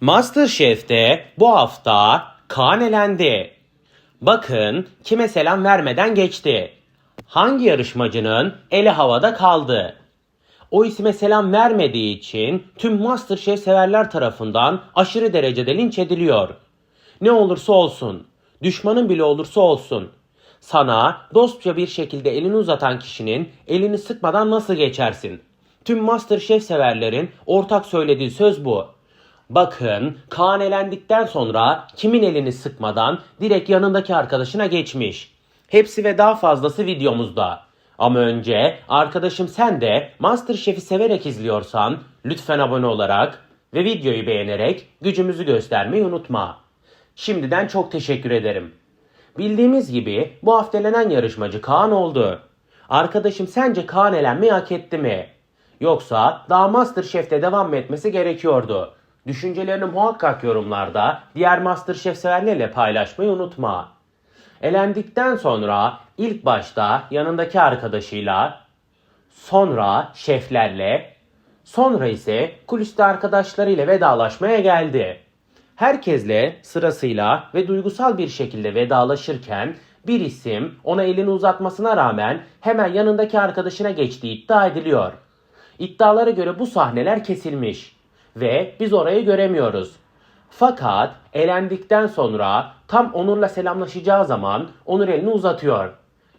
Masterchef'te bu hafta Kaan elendi. Bakın kime selam vermeden geçti. Hangi yarışmacının eli havada kaldı? O isme selam vermediği için tüm Masterchef severler tarafından aşırı derecede linç ediliyor. Ne olursa olsun, düşmanın bile olursa olsun. Sana dostça bir şekilde elini uzatan kişinin elini sıkmadan nasıl geçersin? Tüm Masterchef severlerin ortak söylediği söz bu. Bakın Kaan elendikten sonra kimin elini sıkmadan direkt yanındaki arkadaşına geçmiş. Hepsi ve daha fazlası videomuzda. Ama önce arkadaşım sen de Masterchef'i severek izliyorsan lütfen abone olarak ve videoyu beğenerek gücümüzü göstermeyi unutma. Şimdiden çok teşekkür ederim. Bildiğimiz gibi bu hafta elenen yarışmacı Kaan oldu. Arkadaşım sence Kaan elenmeyi hak etti mi? Yoksa daha Masterchef'te devam etmesi gerekiyordu? Düşüncelerini muhakkak yorumlarda diğer Masterchef severlerle paylaşmayı unutma. Elendikten sonra ilk başta yanındaki arkadaşıyla, sonra şeflerle, sonra ise kuliste arkadaşlarıyla vedalaşmaya geldi. Herkesle sırasıyla ve duygusal bir şekilde vedalaşırken bir isim ona elini uzatmasına rağmen hemen yanındaki arkadaşına geçtiği iddia ediliyor. İddialara göre bu sahneler kesilmiş ve biz orayı göremiyoruz. Fakat elendikten sonra tam Onur'la selamlaşacağı zaman Onur elini uzatıyor.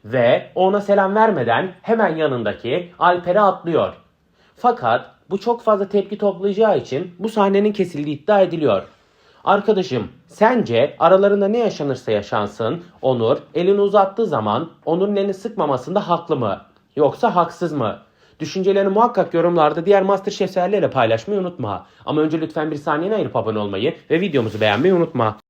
Ve ona selam vermeden hemen yanındaki Alper'e atlıyor. Fakat bu çok fazla tepki toplayacağı için bu sahnenin kesildiği iddia ediliyor. Arkadaşım sence aralarında ne yaşanırsa yaşansın Onur elini uzattığı zaman Onur'un elini sıkmamasında haklı mı? Yoksa haksız mı? Düşüncelerini muhakkak yorumlarda diğer Masterchef severlerle paylaşmayı unutma. Ama önce lütfen bir saniyene ayırıp abone olmayı ve videomuzu beğenmeyi unutma.